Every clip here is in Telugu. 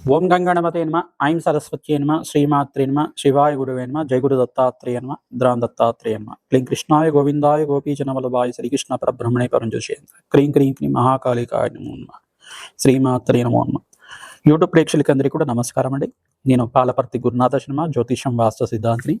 ఓం గంగణపతే నమ ఐం సరస్వత్యే నమ నమ శివాయ గురువే నమ జయ గురు దత్తాత్రేయ నమ ద్రాం దత్తాత్రేయ నమ. క్లీం కృష్ణాయ గోవిందాయ గోపీజన శ్రీకృష్ణ పరబ్రహ్మణే పరంజోషేంద్ర క్రీం క్రీం క్రీం మహాకాళికాయ నమో నమ. శ్రీమాత్రే నమో నమ. యూట్యూబ్ ప్రేక్షకులందరికీ కూడా నమస్కారం అండి నేను పాలపర్తి గురునాథ శర్మ జ్యోతిషం వాస్తు సిద్ధాంతిని.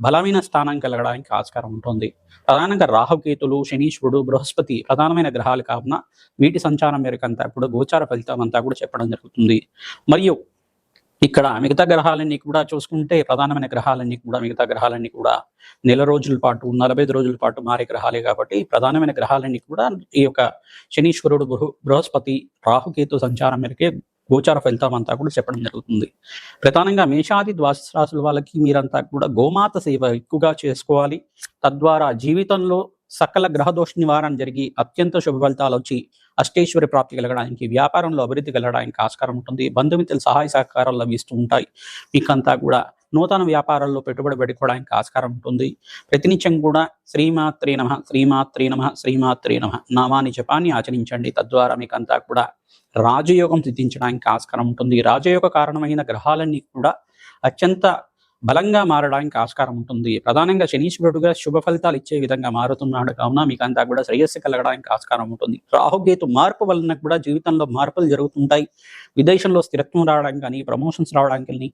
బలమైన స్థానం కలగడానికి ఆస్కారం ఉంటుంది. ప్రధానంగా రాహుకేతులు శనీశ్వరుడు బృహస్పతి ప్రధానమైన గ్రహాలు కావున వీటి సంచారం మేరకు అంతా కూడా గోచార ఫలితం అంతా కూడా చెప్పడం జరుగుతుంది. మరియు ఇక్కడ మిగతా గ్రహాలన్నీ కూడా చూసుకుంటే ప్రధానమైన గ్రహాలన్నీ కూడా మిగతా గ్రహాలన్నీ కూడా నెల రోజుల పాటు నలభై ఐదు రోజుల పాటు మారే గ్రహాలే కాబట్టి ప్రధానమైన గ్రహాలన్నీ కూడా ఈ యొక్క శనీశ్వరుడు బృహ బృహస్పతి రాహుకేతు సంచారం మేరకే గోచార ఫలితం అంతా కూడా చెప్పడం జరుగుతుంది. ప్రధానంగా మేషాది ద్వాసరాశుల వాళ్ళకి మీరంతా కూడా గోమాత సేవ ఎక్కువగా చేసుకోవాలి. తద్వారా జీవితంలో సకల గ్రహదోష నివారణ జరిగి అత్యంత శుభ ఫలితాలు వచ్చి అష్టేశ్వరి ప్రాప్తి కలగడానికి వ్యాపారంలో అభివృద్ధి కలగడానికి ఆస్కారం ఉంటుంది. బంధుమిత్రుల సహాయ సహకారాలు లభిస్తూ ఉంటాయి. మీకంతా కూడా నూతన వ్యాపారాల్లో పెట్టుబడి పెట్టుకోవడానికి ఆస్కారం ఉంటుంది. ప్రతినిత్యం కూడా శ్రీమాత్రి నమ శ్రీమాత్రి నమ శ్రీమాత్రి నమ నామాని జపాన్ని ఆచరించండి. తద్వారా మీకంతా కూడా రాజయోగం సిద్ధించడానికి ఆస్కారం ఉంటుంది. రాజయోగ కారణమైన గ్రహాలన్నీ కూడా అత్యంత బలంగా మారడానికి ఆస్కారం ఉంటుంది. ప్రధానంగా శనీశ్వరుడుగా శుభ ఫలితాలు ఇచ్చే విధంగా మారుతున్నాడు. కావున మీకు అంతా కూడా శ్రేయస్సు కలగడానికి ఆస్కారం ఉంటుంది. రాహుకేతు మార్పు వలన కూడా జీవితంలో మార్పులు జరుగుతుంటాయి. విదేశంలో స్థిరత్వం రావడానికి కానీ ప్రమోషన్స్ రావడానికి కానీ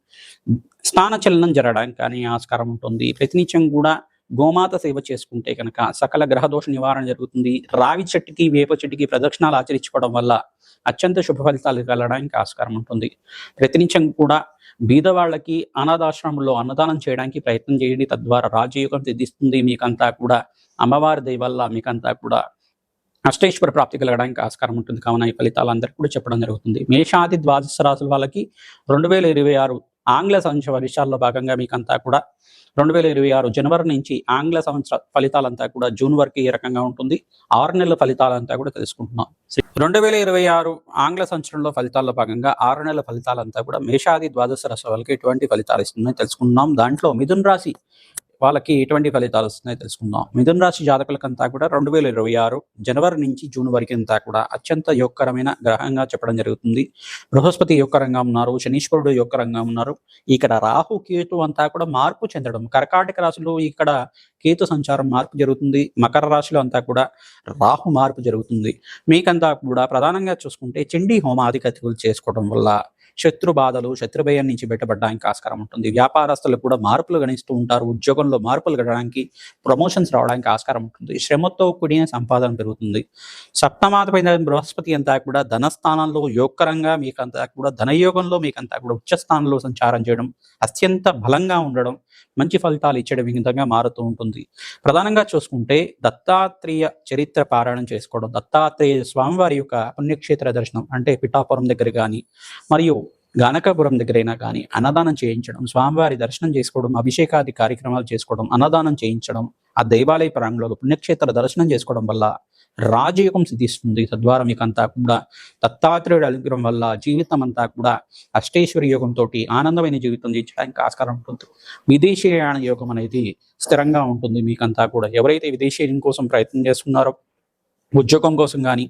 స్థాన చలనం జరగడానికి కానీ ఆస్కారం ఉంటుంది. ప్రతినిత్యం కూడా గోమాత సేవ చేసుకుంటే కనుక సకల గ్రహదోష నివారణ జరుగుతుంది. రావి చెట్టుకి వేప చెట్టుకి ప్రదక్షిణాలు ఆచరించుకోవడం వల్ల అత్యంత శుభ ఫలితాలు కలగడానికి ఆస్కారం ఉంటుంది. ప్రతినిత్యం కూడా బీదవాళ్ళకి అనాథాశ్రమంలో అన్నదానం చేయడానికి ప్రయత్నం చేయండి. తద్వారా రాజయోగం సిద్ధిస్తుంది. మీకంతా కూడా అమ్మవారి దయవల్ల మీకంతా కూడా అష్టేశ్వర ప్రాప్తి కలగడానికి ఆస్కారం ఉంటుంది. కావున ఈ ఫలితాలు అందరికీ కూడా చెప్పడం జరుగుతుంది. మేషాది ద్వాదశ రాశుల వాళ్ళకి రెండు వేల ఇరవై ఆరు ఆంగ్ల సంవత్సర విషయాల్లో భాగంగా మీకంతా కూడా రెండు వేల ఇరవై ఆరు జనవరి నుంచి ఆంగ్ల సంవత్సర ఫలితాలంతా కూడా జూన్ వరకు ఏ రకంగా ఉంటుంది. ఆరు నెలల ఫలితాలంతా కూడా తెలుసుకుంటున్నాం. రెండు వేల ఇరవై ఆరు ఆంగ్ల సంవత్సరంలో ఫలితాల్లో భాగంగా ఆరు నెలల ఫలితాలంతా కూడా మేషాది ద్వాదశ రసవాళ్ళకి ఎటువంటి ఫలితాలు ఇస్తుందని తెలుసుకుంటున్నాం. దాంట్లో మిథున్ రాశి వాళ్ళకి ఎటువంటి ఫలితాలు వస్తున్నాయో తెలుసుకుందాం. మిథున రాశి జాతకులకంతా కూడా రెండు వేల ఇరవై ఆరు జనవరి నుంచి జూన్ వరకు అంతా కూడా అత్యంత యోగకరమైన గ్రహంగా చెప్పడం జరుగుతుంది. బృహస్పతి యొక్క రంగం ఉన్నారు శనీశ్వరుడు యొక్క యోగకరంగా ఉన్నారు. ఇక్కడ రాహు కేతు అంతా కూడా మార్పు చెందడం కర్కాటక రాశిలో ఇక్కడ కేతు సంచారం మార్పు జరుగుతుంది. మకర రాశిలో అంతా కూడా రాహు మార్పు జరుగుతుంది. మీకంతా కూడా ప్రధానంగా చూసుకుంటే చండీ హోమాధికతులు చేసుకోవడం వల్ల శత్రు బాధలు శత్రుభయం నుంచి బయటపడడానికి ఆస్కారం ఉంటుంది. వ్యాపారస్తులు కూడా మార్పులు గణిస్తూ ఉంటారు. ఉద్యోగంలో మార్పులు గడడానికి ప్రమోషన్స్ రావడానికి ఆస్కారం ఉంటుంది. శ్రమతో కూడిన సంపాదన పెరుగుతుంది. సప్తమాతమైన బృహస్పతి అంతా కూడా ధనస్థానంలో యోగకరంగా మీకంతా కూడా ధనయోగంలో మీకంతా కూడా ఉచ్చ స్థానంలో సంచారం చేయడం అత్యంత బలంగా ఉండడం మంచి ఫలితాలు ఇచ్చే విధంగా మారుతూ ఉంటుంది. ప్రధానంగా చూసుకుంటే దత్తాత్రేయ చరిత్ర పారాయణం చేసుకోవడం దత్తాత్రేయ స్వామివారి యొక్క పుణ్యక్షేత్ర దర్శనం అంటే పిఠాపురం దగ్గర కానీ మరియు గనకాపురం దగ్గరైనా కానీ అన్నదానం చేయించడం స్వామివారి దర్శనం చేసుకోవడం అభిషేకాది కార్యక్రమాలు చేసుకోవడం అన్నదానం చేయించడం ఆ దేవాలయ ప్రాంగణంలో పుణ్యక్షేత్ర దర్శనం చేసుకోవడం వల్ల రాజయోగం సిద్ధిస్తుంది. తద్వారా మీకు అంతా కూడా దత్తాత్రేయుడు అనుగ్రహం వల్ల జీవితం అంతా కూడా అష్టేశ్వరి యోగంతో ఆనందమైన జీవితం జీవించడానికి ఆస్కారం ఉంటుంది. విదేశీయాన యోగం అనేది స్థిరంగా ఉంటుంది. మీకంతా కూడా ఎవరైతే విదేశీయం కోసం ప్రయత్నం చేస్తున్నారో ఉద్యోగం కోసం కానీ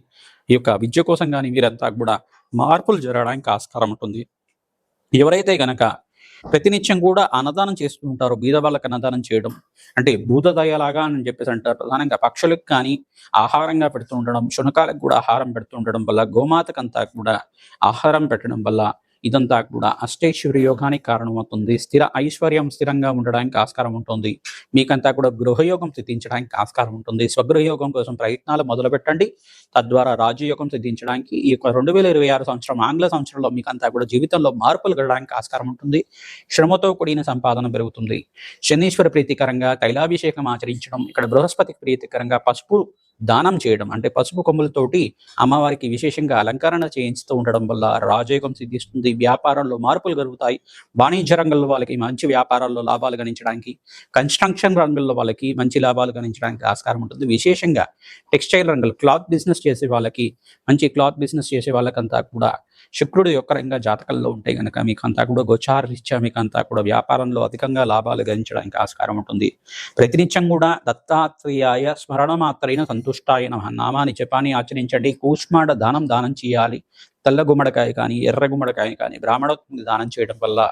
ఈ యొక్క విద్య కోసం కానీ వీరంతా కూడా మార్పులు జరగడానికి ఆస్కారం ఉంటుంది. ఎవరైతే గనక ప్రతినిత్యం కూడా అన్నదానం చేస్తూ ఉంటారో బీద వాళ్ళకి అన్నదానం చేయడం అంటే భూతదయలాగా అని చెప్పేసి అంటారు. ప్రధానంగా పక్షులకు కానీ ఆహారంగా పెడుతూ ఉండడం శునకాలకు కూడా ఆహారం పెడుతూ ఉండడం వల్ల గోమాతకంతా కూడా ఆహారం పెట్టడం వల్ల ఇదంతా కూడా అష్టేశ్వరి యోగానికి కారణమవుతుంది. స్థిర ఐశ్వర్యం స్థిరంగా ఉండడానికి ఆస్కారం ఉంటుంది. మీకంతా కూడా గృహయోగం సిద్ధించడానికి ఆస్కారం ఉంటుంది. స్వగృహయోగం కోసం ప్రయత్నాలు మొదలు పెట్టండి తద్వారా రాజయోగం సిద్ధించడానికి ఈ యొక్క రెండు వేల ఇరవై ఆరు సంవత్సరం ఆంగ్ల సంవత్సరంలో మీకంతా కూడా జీవితంలో మార్పులు గడడానికి ఆస్కారం ఉంటుంది. శ్రమతో కూడిన సంపాదన పెరుగుతుంది. శనీశ్వర ప్రీతికరంగా తైలాభిషేకం ఆచరించడం ఇక్కడ బృహస్పతికి ప్రీతికరంగా పసుపు దానం చేయడం. అంటే పసుపు కొమ్ములతోటి అమ్మవారికి విశేషంగా అలంకరణ చేయించుతూ ఉండడం వల్ల రాజయోగం సిద్ధిస్తుంది. వ్యాపారంలో మార్పులు కలుగుతాయి. వాణిజ్య రంగంలో వాళ్ళకి మంచి వ్యాపారాల్లో లాభాలు గణించడానికి కన్స్ట్రక్షన్ రంగంలో వాళ్ళకి మంచి లాభాలు గణించడానికి ఆస్కారం ఉంటుంది. విశేషంగా టెక్స్టైల్ రంగంలో క్లాత్ బిజినెస్ చేసే వాళ్ళకి మంచి క్లాత్ బిజినెస్ చేసే వాళ్ళకంతా కూడా శుక్రుడు యొక్క రంగ జాతకంలో ఉంటే కనుక మీకు అంతా కూడా గోచార రీత్యా మీకు అంతా కూడా వ్యాపారంలో అధికంగా లాభాలు గణించడానికి ఆస్కారం ఉంటుంది. ప్రతినిత్యం కూడా దత్తాత్రేయాయ స్మరణ మాత్రైన సంతుష్టాయ నామాన్ని జపాన్ని ఆచరించండి. కూష్మాడ దానం దానం చేయాలి. తెల్ల గుమ్మడికాయ కానీ ఎర్ర గుమ్మడికాయ కానీ బ్రాహ్మణ దానం చేయడం వల్ల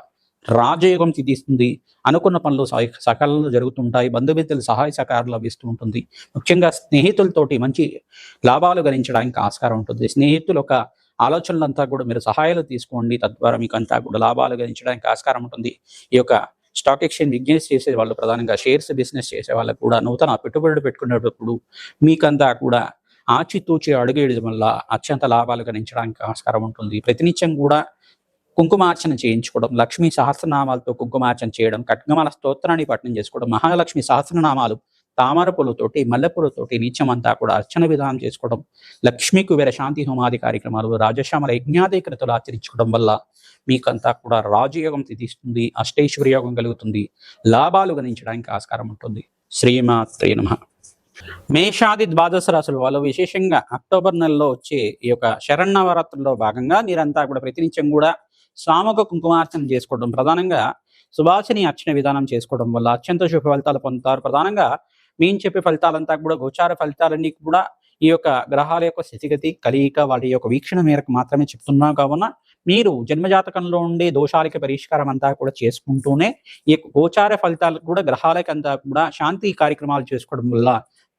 రాజయోగం తీస్తుంది అనుకున్న పనులు సహ- సకాలంలో జరుగుతుంటాయి. బంధుమిత్రులు సహాయ సహకారాలు లభిస్తూ ఉంటుంది. ముఖ్యంగా స్నేహితులతోటి మంచి లాభాలు గణించడానికి ఆస్కారం ఉంటుంది. స్నేహితులు ఒక ఆలోచనలంతా కూడా మీరు సహాయాలు తీసుకోండి. తద్వారా మీకు అంతా కూడా లాభాలు గణించడానికి ఆస్కారం ఉంటుంది. ఈ యొక్క స్టాక్ ఎక్స్చేంజ్ బిజినెస్ చేసే వాళ్ళు ప్రధానంగా షేర్స్ బిజినెస్ చేసే వాళ్ళకు కూడా నూతన పెట్టుబడులు పెట్టుకునేటప్పుడు మీకంతా కూడా ఆచితూచి అడుగేయడం వల్ల అత్యంత లాభాలు గణించడానికి ఆస్కారం ఉంటుంది. ప్రతినిత్యం కూడా కుంకుమార్చన చేయించుకోవడం లక్ష్మీ సహస్రనామాలతో కుంకుమార్చన చేయడం కట్గమాల స్తోత్రాన్ని పఠనం చేసుకోవడం మహాలక్ష్మి సహస్రనామాలు తామర పూలతోటి మల్లెపూలతోటి నిత్యమంతా కూడా అర్చన విధానం చేసుకోవడం లక్ష్మీ కుబేర శాంతి హోమాది కార్యక్రమాలు రాజశ్యామల యజ్ఞాధికృతులు ఆచరించుకోవడం వల్ల మీకంతా కూడా రాజయోగం సిద్ధిస్తుంది అష్టైశ్వర్యోగం కలుగుతుంది లాభాలు గణించడానికి ఆస్కారం ఉంటుంది. శ్రీమాత్రే నమ. మేషాది ద్వాదశ రాశులు వాళ్ళు విశేషంగా అక్టోబర్ నెలలో వచ్చే ఈ యొక్క శరణవరాత్రుల్లో భాగంగా మీరంతా కూడా ప్రతినిత్యం కూడా స్వాముక కుంకుమార్చన చేసుకోవడం ప్రధానంగా సుభాషిని అర్చన విధానం చేసుకోవడం వల్ల అత్యంత శుభ ఫలితాలు పొందుతారు. ప్రధానంగా మేము చెప్పే ఫలితాలంతా కూడా గోచార ఫలితాలన్నీ కూడా ఈ యొక్క గ్రహాల యొక్క స్థితిగతి కలియిక వాటి యొక్క వీక్షణ మేరకు మాత్రమే చెప్తున్నాం కావున మీరు జన్మజాతకంలో ఉండే దోషాలకి పరిష్కారం అంతా కూడా చేసుకుంటూనే ఈ గోచార ఫలితాలకు కూడా గ్రహాలకంతా కూడా శాంతి కార్యక్రమాలు చేసుకోవడం వల్ల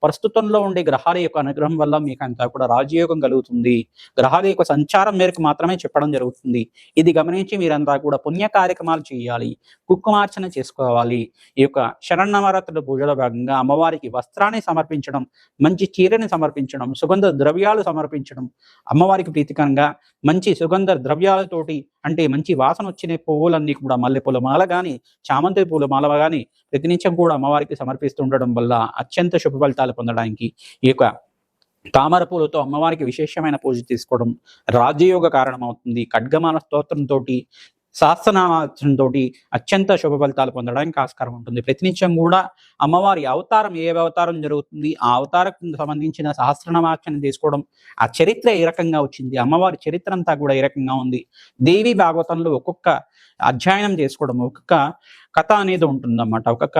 ప్రస్తుతంలో ఉండే గ్రహాల యొక్క అనుగ్రహం వల్ల మీకు అంతా కూడా రాజయోగం కలుగుతుంది. గ్రహాల యొక్క సంచారం మేరకు మాత్రమే చెప్పడం జరుగుతుంది. ఇది గమనించి మీరంతా కూడా పుణ్య కార్యక్రమాలు చేయాలి. కుక్కుమార్చన చేసుకోవాలి. ఈ యొక్క శరణవరాత్రుల పూజలో భాగంగా అమ్మవారికి వస్త్రాన్ని సమర్పించడం మంచి చీరని సమర్పించడం సుగంధ ద్రవ్యాలు సమర్పించడం అమ్మవారికి ప్రీతికరంగా మంచి సుగంధ ద్రవ్యాలతోటి అంటే మంచి వాసన వచ్చిన పువ్వులన్నీ కూడా మల్లెపూల మాల కానీ చామంతి పూల మాల కానీ ప్రతినిత్యం కూడా అమ్మవారికి సమర్పిస్తుండడం వల్ల అత్యంత శుభ ఫలితాలు పొందడానికి. ఈ యొక్క తామర పూలతో అమ్మవారికి విశేషమైన పూజ తీసుకోవడం రాజయోగ కారణమవుతుంది. ఖడ్గమాల స్తోత్రంతో సహస్రనామాచంతో అత్యంత శుభ ఫలితాలు పొందడానికి ఆస్కారం ఉంటుంది. ప్రతినిత్యం కూడా అమ్మవారి అవతారం ఏ అవతారం జరుగుతుంది ఆ అవతారం సంబంధించిన సహస్రనామార్చన తీసుకోవడం ఆ చరిత్ర ఏ రకంగా వచ్చింది అమ్మవారి చరిత్ర అంతా కూడా ఏ రకంగా ఉంది దేవి భాగవతంలో ఒక్కొక్క అధ్యయనం చేసుకోవడం ఒక్కొక్క కథ అనేది ఉంటుందన్నమాట. ఒక్కొక్క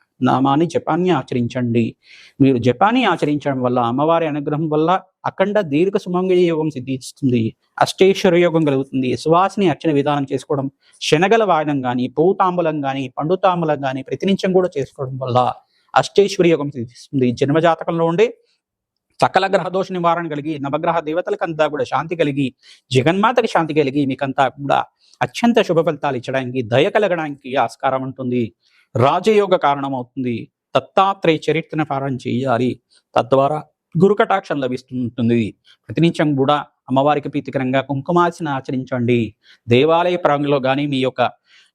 నామాన్ని జపాన్ని ఆచరించండి. మీరు జపాన్ని ఆచరించడం వల్ల అమ్మవారి అనుగ్రహం వల్ల అఖండ దీర్ఘ సుమంగళి యోగం సిద్ధిస్తుంది. అష్టేశ్వర యోగం కలుగుతుంది. సువాసిని అర్చన విధానం చేసుకోవడం శనగల వాయనం కానీ పూతాంబులం కానీ పండుతాంబులం కానీ ప్రతినిత్యం కూడా చేసుకోవడం వల్ల అష్టేశ్వర యోగం సిద్ధిస్తుంది. జన్మజాతకంలో ఉండే సకల గ్రహ దోష నివారణ కలిగి నవగ్రహ దేవతలకంతా కూడా శాంతి కలిగి జగన్మాతకి శాంతి కలిగి మీకంతా కూడా అత్యంత శుభ ఫలితాలు ఇచ్చడానికి దయ కలగడానికి ఆస్కారం ఉంటుంది. రాజయోగ కారణమవుతుంది. దత్తాత్రేయ చరిత్రను పారాయణ చేయాలి. తద్వారా గురుకటాక్షం లభిస్తుంటుంది. ప్రతినిత్యం కూడా అమ్మవారికి ప్రీతికరంగా కుంకుమార్చన ఆచరించండి. దేవాలయ ప్రాంగంలో కానీ మీ యొక్క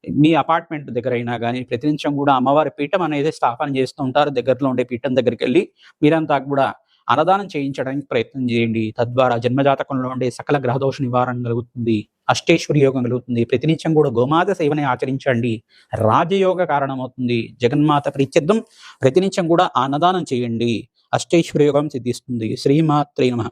మీ అపార్ట్మెంట్ దగ్గర అయినా కానీ ప్రతినిత్యం కూడా అమ్మవారి పీఠం అనేది స్థాపన చేస్తూ ఉంటారు. దగ్గరలో ఉండే పీఠం దగ్గరికి వెళ్ళి మీరంతా కూడా అన్నదానం చేయించడానికి ప్రయత్నం చేయండి. తద్వారా జన్మజాతకంలో ఉండే సకల గ్రహదోష నివారణ కలుగుతుంది. అష్టేశ్వరి యోగం కలుగుతుంది. ప్రతినిత్యం కూడా గోమాత సేవని ఆచరించండి. రాజయోగ కారణమవుతుంది. జగన్మాత ప్రీత్యర్థం ప్రతినిత్యం కూడా అన్నదానం చేయండి. అష్టేశ్వరి యోగం సిద్ధిస్తుంది. శ్రీమాత్రే నమ.